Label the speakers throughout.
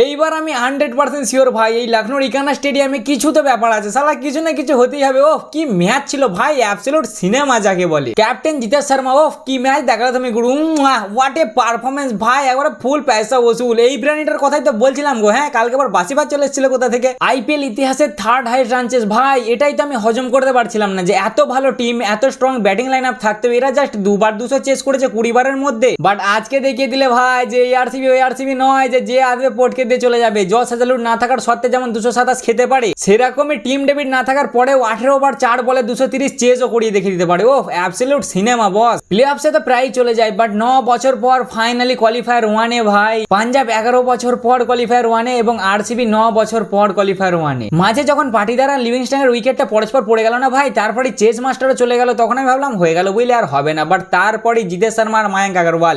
Speaker 1: এইবার আমি hundred percent sure ভাই, এই লখনৌর ইকানা স্টেডিয়ামে কিছু তো ব্যাপার আছে। সালা কিছু না কিছু হতেই হবে। ও কি ম্যাচ ছিল ভাই অ্যাবসলিউট সিনেমা যাকে বলে। ক্যাপ্টেন জিতেশ শর্মা ও কি ম্যাচ দেখাল তুমি গুরু হোয়াট এ পারফরমেন্স ভাই, একবারে ফুল পয়সা ওসুল। এই প্রাণীটার কথাই তো বলছিলাম গো হ্যাঁ কালকে আবার বাসিবার চলে এসেছিল কোথা থেকে? আইপিএল ইতিহাসের থার্ড হাইস্ট রানচেস ভাই, এটাই তো আমি হজম করতে পারছিলাম না যে এত ভালো টিম এত স্ট্রং ব্যাটিং লাইন আপ থাকতে এরা জাস্ট দুবার দুশো চেস করেছে কুড়ি বারের মধ্যে। বাট আজকে দেখিয়ে দিলে ভাই যে এই আরসিবি ওই আরসিবি নয়, যে যে আসবে পটকে দিয়ে চলে যাবে। জস হাজালুর না থাকার সত্ত্বে যেমন দুশো সাতাশ খেতে পারে, সেরকমই টিম ডেবিট না থাকার পরেও আঠেরো ওভার চার বলে দুশো তিরিশ চেজও করিয়ে দেখিয়ে দিতে পারে। ও অ্যাবসলিউট সিনেমা বস প্লে অফসে তো প্রায় চলে যায় বাট ন বছর পর ফাইনালি কোয়ালিফায়ার ওয়ানে ভাই। পাঞ্জাব এগারো বছর পর কোয়ালিফায়ার ওয়ানে এবং আরসিবি ন বছর পর কোয়ালিফায়ার ওয়ানে মাঝে যখন পাটিদার আর লিভিংস্টনের উইকেটটা পরস্পর পড়ে গেল না ভাই তারপরে চেস মাস্টারও চলে গেল, তখন আমি ভাবলাম হয়ে গেল বুঝলে আর হবে না বাট তারপরে জিতেশ শর্মা আর মায়াঙ্ক আগরওয়াল।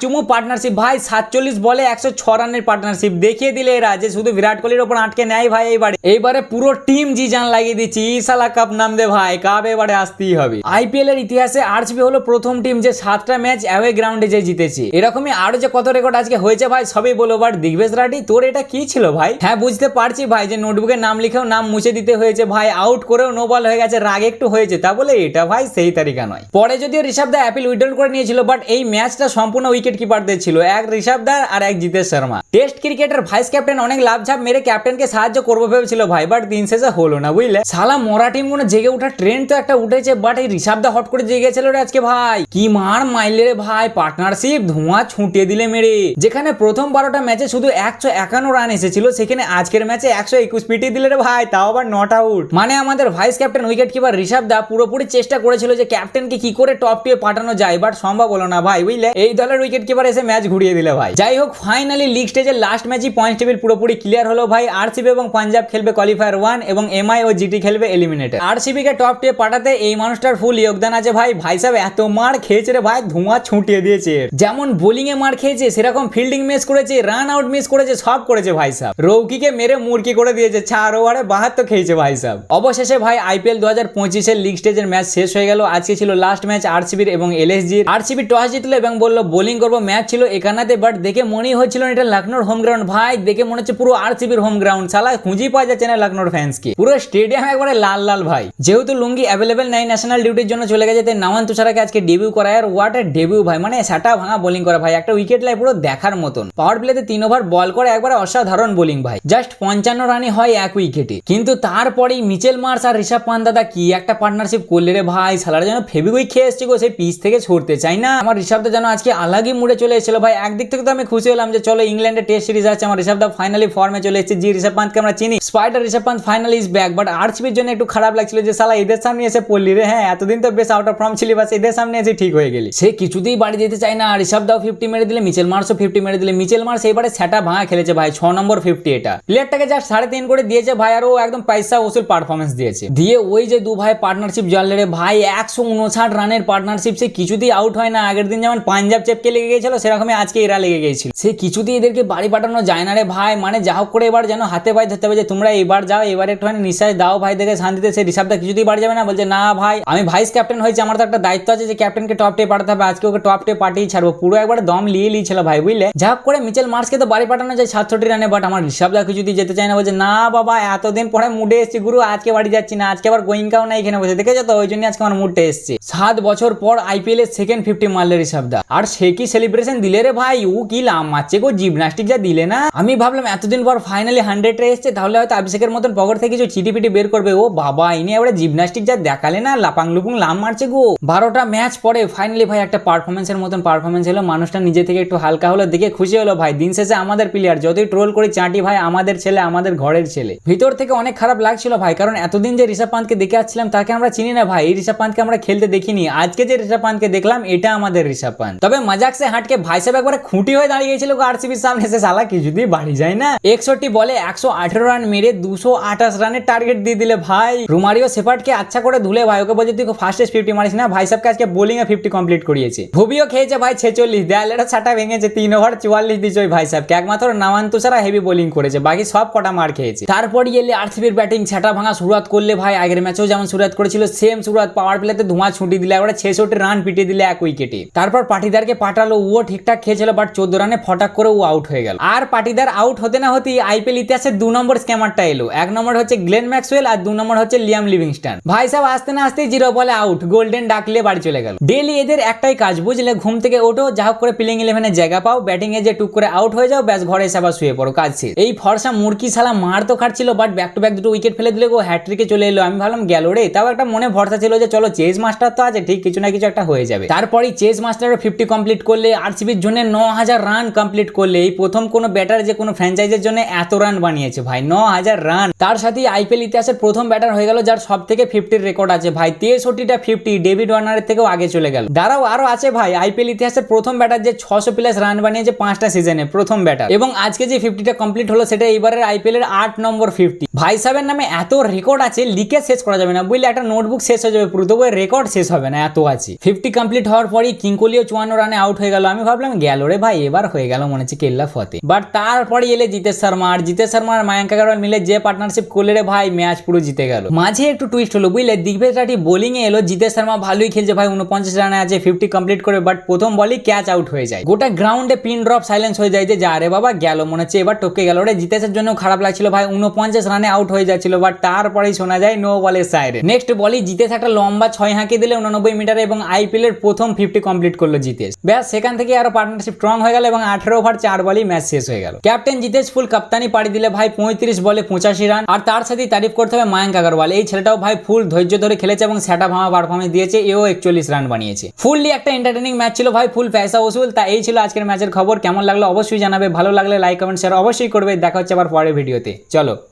Speaker 1: চুমু পার্টনারশিপ ভাই, সাতচল্লিশ বলে একশো ছ রানের পার্টনারশিপ দেখিয়ে দিলে এরা যে শুধু বিরাট কোহলির ওপর আটকে নেয় ভাই এইবারে। এইবারে পুরো টিম জি জান লাগিয়ে দিচ্ছি। ইসালা কাপ নাম দে ভাই কাপ এবারে আসতেই হবে। আইপিএল এর ইতিহাসে আরসিবি হলো প্রথম টিম যে সাতটা ম্যাচ অ্যাওয়ে গ্রাউন্ডে যে জিতেছে। এরকমই আরও যে কত রেকর্ড আজকে হয়েছে ভাই, সবই বলো বাট দিগ্বেশ রাডি তোর এটা কি ছিল ভাই? হ্যাঁ বুঝতে পারছি ভাই যে নোটবুকে নাম লিখেও নাম মুছে দিতে হয়েছে ভাই আউট করেও নো বল হয়ে গেছে, রাগ একটু হয়েছে, তা বলে এটা ভাই সেই তারিখা নয়। পরে যদিও ঋষভ দা অ্যাপিল উইড্রল করে নিয়েছিল বাট এই ম্যাচটা সম্পূর্ণ উইকেট কিপারদের ছিল, এক ঋষভ দা আর এক জিতেশ শর্মা। টেস্ট ক্রিকেটের ভাইস ক্যাপ্টেন অনেক লাভঝাপ মেরে ক্যাপ্টেনকে সাহায্য করব ভেবেছিল ভাই বাট দিন শেষে হলো না, বুঝলে? সালা মরা টিম কোনো জেগে ওঠা ট্রেন তো একটা উঠেছে বাট এই ঋষভ দা হট করে জেগেছিল রে আজকে ভাই। কি মার মাইলে রে ভাই পার্টনারশিপ ধোঁয়া ছুটিয়ে দিলে মেরে। যেখানে প্রথম বারোটা ম্যাচে শুধু একশো একান্ন রান এসেছিল, সেখানে আজকের ম্যাচে একশো একুশ পিটি দিলে রে ভাই, তাও আবার নট আউট মানে আমাদের vice captain wicket keeper Rishabh দা পুরোপুরি চেষ্টা করেছিল যে ক্যাপ্টেনকে কি করে টপ টিয়ে পাঠানো যায় বাট সম্ভব হলো না ভাই, বুঝলে? এই দলের উইকেট কিপার এসে ম্যাচ ঘুরিয়ে দিলে ভাই। যাই হোক ফাইনালি লিগ স্টেজের লাস্ট ম্যাচই পয়েন্ট টেবিল পুরোপুরি ক্লিয়ার হলো ভাই। আরসিবি এবং পাঞ্জাব খেলবে কোয়ালিফায়ার ওয়ান এবং এমআই ও জিটি খেলবে এলিমিনেটেড আরসিবি কে টপ টিয়ে পাঠাতে এই মানুষটার ফুল যোগদান আছে ভাই। ভাই সাহেব এত মার খেয়েছে রে ভাই, ধোঁয়া ছুটিয়ে দিয়েছে। যেমন বোলিং এ মার খেয়েছে, সেরকম ফিল্ডিং মিস করেছে রান আউট মিস করেছে, সব করেছে ভাই সাহেব। রৌকিকে মেরে মুরকি করে দিয়েছে, চার ওভারে বাহাত্তর খেয়েছে ভাই সাহেব। অবশেষে ভাই আইপিএল দু হাজার পঁচিশের লিগ স্টেজের ম্যাচ শেষ হয়ে গেল। আজকে ছিল লাস্ট ম্যাচ আরসিবির এবং এলএসজির আরসিবি টস জিতলো এবং বলল বোলিং করব ম্যাচ ছিল এখানাতে বাট দেখে মনেই হচ্ছিল এটা লখনৌর হোম গ্রাউন্ড ভাই, দেখে মনে হচ্ছে পুরো আরসিবির হোম গ্রাউন্ড সালা খুঁজেই পাওয়া যাচ্ছে না লখনৌর ফ্যান্সকে পুরো স্টেডিয়াম একবারে লাল লাল, ভাই। যেহেতু লুঙ্গি অ্যাভেলেবেল নাই ন্যাশনাল ডিউটির জন্য চলে গেছে, তাই নামান তুষারাকে আজকে ডেবিউ করায় আর এ ডেবিউ ভাই। মানে সেটা ভাঙা বোলিং করা, ভাই। একটা উইকেট লাই পুরো দেখার মতন। পাওয়ার প্লেতে তিন ওভার বল করে একবারে অসাধারণ বোলিং ভাই। জাস্ট পঞ্চান্ন রানে হয় এক উইকেটে কিন্তু তারপরেই মিচেল মার্স আর ঋষভ পান দাদা কি একটা পার্টনারশিপ করলে রে, ভাই? সালারা যেন ফেবিকুইক খেয়ে এসছে গো, সেই পিচ থেকে ছড়তে। চাই না? আমার ঋষভ দা যেন আজকে আলাগই মুড়ে চলে এসেছিল, ভাই। একদিক থেকে তো আমি খুশি হলাম যে চলো ইংল্যান্ডে টেস্ট সিরিজ আছে, আমার ঋষভ দা ফাইনালি ফর্মে চলে এসেছে, জি ঋষভ পান্তকে আমরা চিনি। Spider Rishabh Pant finally is back but আরসিবির জন্য একটু খারাপ লাগছিল যে, সালা, এদের সামনে এসে পড়লি রে। হ্যাঁ এতদিন তো বেশ আউট অফ ফর্ম ছিলি বাস এদের সামনে এসে ঠিক হয়ে গেলি। সে কিছুতেই বাড়ি যেতে চায় না ঋষভ দাও ফিফটি মেরে দিলে মিচেল মার্সও ফিফটি মেরে দিলে। মিচেল মার্স এবারে সেটা ভাঙা খেলেছে ভাই, ছ নম্বর ফিফটি এটা। প্লেয়ারটাকে জাস্ট সাড়ে তিন করে দিয়েছে ভাই, আর ও একদম পয়সা ওসুল পারফরমেন্স দিয়েছে। দিয়ে ওই যে দু ভাই পার্টনারশিপ জানলে রে ভাই, একশো উনষাট রানের পার্টনারশিপ সে কিছুতেই আউট হয় না। আগের দিন যেমন পাঞ্জাব চেপকে লেগে গেছিল সেরকমই আজকে এরা লেগে গিয়েছিল। সে কিছুতেই এদেরকে বাড়ি পাঠানো যায় না রে ভাই। মানে যা হোক করে এবার যেন হাতে পায়ে ধরতে হবে যে তোমরা এবার যাও, এবার একটুখানি নিঃশ্বাস দাও ভাই, দেখে শান্তিতে সে ঋষভটা কিছুতেই বাড়ি যাবে না। বলছে, না ভাই, আমি ভাইস ক্যাপ্টেন হয়েছে, আমার তো একটা দায়িত্ব আছে যে ক্যাপ্টেনকে টপ টে পাঠাতে হবে। আজকে ওকে টপ টে পাঠিয়ে ছাড়বো। পুরো একবার দম লিয়ে লিয়েছিল ভাই, বুঝলে? যা হোক করে মিচেল মার্সকে তো বাড়ি পাঠানো যায় সাতষট্টি রানে বাট আমার ঋষভদা কিছুতেই যেতে চায় না। বলছে, না বাবা, এতদিন পরে মুডে এসেছি গুরু, আজকে বাড়ি যাচ্ছি না, আজকে আবার গোয়িংকাও না এখানে বসে। দেখেছ তো? ওই জন্য আজকে আমার মুডটা এসছে। সাত বছর পর আইপিএল এর সেকেন্ড ফিফটি মারলে ঋষভদা আর সে কি সেলিব্রেশন দিলে রে ভাই? ও কি লাম মারছে গো জিমনাস্টিক যা দিলে না? আমি ভাবলাম এতদিন পর ফাইনালি হান্ড্রেড এসছে, তাহলে হয়তো অভিষেকের মতন পকেট থেকে কিছু চিটি পিটি বের করবে। ও বাবা, ইনি এবারে জিমনাস্টিক যা দেখালে না, লাপাং লুপুং লাম মারছে গো। বারোটা ম্যাচ পরে ফাইনালি ভাই একটা পারফরমেন্সের মতন পারফরমেন্স হলো মানুষটা নিজে থেকে একটু হালকা হলো, দেখে খুশি হলো ভাই। দিন শেষে আমাদের প্লেয়ার যতই ট্রোল করি, চাঁটি ভাই আমাদের ছেলে, আমাদের ঘরের ছেলে। ভিতর থেকে অনেক খারাপ লাগছিল ভাই, কারণ এতদিন যে ঋষভ পান্তকে দেখে আসছিলাম, তাকে আমরা চিনি না ভাই। এই ঋষভ পান্তকে আমরা খেলতে দেখিনি। আজকে যে ঋষভ পান্তকে দেখলাম, এটা আমাদের ঋষভ পান্ত। তবে মজাক সে হাটকে ভাই সাহেব একবারে খুঁটি হয়ে দাঁড়িয়ে গেছিল আরসিবির সামনে এসে সালা কিছুতেই বাড়ি যায় না। একষট্টি বলে একশো আঠেরো রান মেরে দুশো আঠাশ রানের টার্গেট দিয়ে দিলে ভাই। রুমারিও সেপার্টকে আচ্ছা করে ধুলে ভাই, ওকে বলছে তুই ফার্স্টেস্ট ফিফটি মারিস না, ভাই সাহেবকে আজকে বোলিং এ ফিফটি কমপ্লিট করিয়েছে। ভুবিও খেয়েছে ভাই ছেচল্লিশ দেয়ালের ছাটা ভেঙেছে, তিন ওভার চুয়াল্লিশ দিচ্ছে ওই ভাই সাহেবকে একমাত্র নামান তুষারা হেভি বোলিং করেছে, বাকি সব কটা মার খেয়েছে। তারপর এলে আরসিবির ব্যাটিং ছাটা ভাঙা শুরুয়াত করলে ভাই, আগের ম্যাচেও যেমন শুরুয়াত করেছিল সেম শুরুয়াত পাওয়ার প্লেতে ধোঁয়া ছুটি দিলে, একবারে ছেষট্টি রান পিটিয়ে দিলে এক উইকেটে তারপর পাটিদারকে পাঠালো, ও ঠিকঠাক খেয়েছিল বাট চোদ্দ রানে ফটাক করে ও আউট হয়ে গেল। আর চার পাটিদার আউট হতে না হতেই আইপিএল ইতিহাসের দু নম্বর স্ক্যামারটা এলো। এক নম্বর হচ্ছে গ্লেন ম্যাক্সওয়েল আর দু নম্বর হচ্ছে লিয়াম লিভিংস্টন ভাই সাহেব আসতে না আসতেই জিরো বলে আউট গোল্ডেন ডাকলে বাড়ি চলে গেল। ডেলি এদের একটাই কাজ, বুঝলে? ঘুম থেকে ওঠো, যা হোক করে প্লেইং ইলেভেনে জায়গা পাও ব্যাটিং এ যে টুক করে আউট হয়ে যাও, ব্যাস ঘরে এসে আবার শুয়ে পড়ো, কাজ শেষ। এই ফর্সা মুরকি সালা মার তো খাচ্ছিল বাট ব্যাক টু ব্যাক দুটো উইকেট ফেলে দিলে গো হ্যাট্রিকে চলে এলো। আমি ভাবলাম, গেল রে? তাও একটা মনে ভরসা ছিল যে, চলো চেস মাস্টার তো আছে, ঠিক কিছু না কিছু একটা হয়ে যাবে। তারপরেই চেস মাস্টারও ফিফটি কমপ্লিট করলে আরসিবির জন্য ন হাজার রান কমপ্লিট করলে, এই প্রথম কোনো ব্যাটার যে কোনো ফ্র্যাঞ্চাইজের জন্য এত রান বানিয়েছে ভাই ন হাজার রান তার সাথে আইপিএল ইতিহাসের প্রথম ব্যাটার হয়ে গেল যার সব থেকে ফিফটির রেকর্ড আছে ভাই, তেষট্টিটা ফিফটি ডেভিড ওয়ার্নারের থেকেও আগে চলে গেল। দাঁড়াও আরও আছে ভাই আইপিএল ইতিহাসের প্রথম ব্যাটার যে ছশো প্লাস রান বানিয়েছে পাঁচটা সিজনে প্রথম ব্যাটার এবং আজকে যে ফিফটিটা কমপ্লিট হলো, সেটা এইবারের আইপিএলের আট নম্বর ফিফটি ভাই সাহেবের নামে এত রেকর্ড আছে লিখে শেষ করা যাবে না। বুঝলে, একটা নোটবুক শেষ হয়ে যাবে পুরো। তবু রেকর্ড শেষ হবে না, এত আছে। ফিফটি কমপ্লিট হওয়ার পরই কিঙ্কলিও চুয়ান্ন রানে আউট হয়ে গেল। আমি ভাবলাম, গেল রে ভাই, এবার হয়ে গেল, মনে হচ্ছে কেল্লা ফতে। বাট তারপরে এলে জিতেশ শর্মা, আর জিতেশ শর্মা আর মায়াঙ্ক আগারওয়াল মিলে যে পার্টনারশিপ করলে রে ভাই ম্যাচ পুরো জিতে গেল। মাঝে একটু টুইস্ট হলো, বুঝলে? দিগ্বেজ রাঠি বোলিং এ এলো, জিতেশ শর্মা ভালোই খেলছে ভাই, উনপঞ্চাশ রানে আছে ফিফটি কমপ্লিট করে বাট প্রথম বলই ক্যাচ আউট হয়ে যায়। গোটা গ্রাউন্ডে পিন ড্রপ সাইলেন্স হয়ে যায় যে, যা রে বাবা, গেল। মনে হচ্ছে এবার টপকে গেল রে। জিতেশের জন্য খারাপ লাগছিল ভাই, উনপঞ্চাশ রানে আউট হয়ে যাচ্ছিল বাট তারপরেই শোনা যায় নো বলের সাইডে নেক্সট বলই জিতেশ একটা লম্বা ছয় হাঁকি দিলে উননব্বই মিটারে এবং আইপিএল এর প্রথম ফিফটি কমপ্লিট করল জিতেশ। ব্যাস, সেখান থেকে আরও পার্টনারশিপ স্ট্রং হয়ে গেল এবং আঠারো ওভার চার বলেই ম্যাচ শেষ হয়ে গেল। ক্যাপ্টেন জিতেশ ফুল কাপ্তানি পাড়ি দিলে ভাই পঁয়ত্রিশ বলে পঁচাশি রান আর তার সাথেই তারিফ করতে হবে মায়াঙ্ক আগরওয়াল। এই ছেলেটাও ভাই ফুল ধৈর্য ধরে খেলেছে এবং সেটা ভাঙা পারফরমেন্স দিয়েছে, এও একচল্লিশ রান বানিয়েছে। ফুললি একটা এন্টারটেনিং ম্যাচ ছিল ভাই ফুল পয়সা ওসুল তা এই ছিল আজকের ম্যাচের খবর। কেমন লাগল অবশ্যই জানাবে। ভালো লাগলে লাইক কমেন্ট শেয়ার অবশ্যই করবে। দেখা হচ্ছে আবার পরের ভিডিওতে চলো।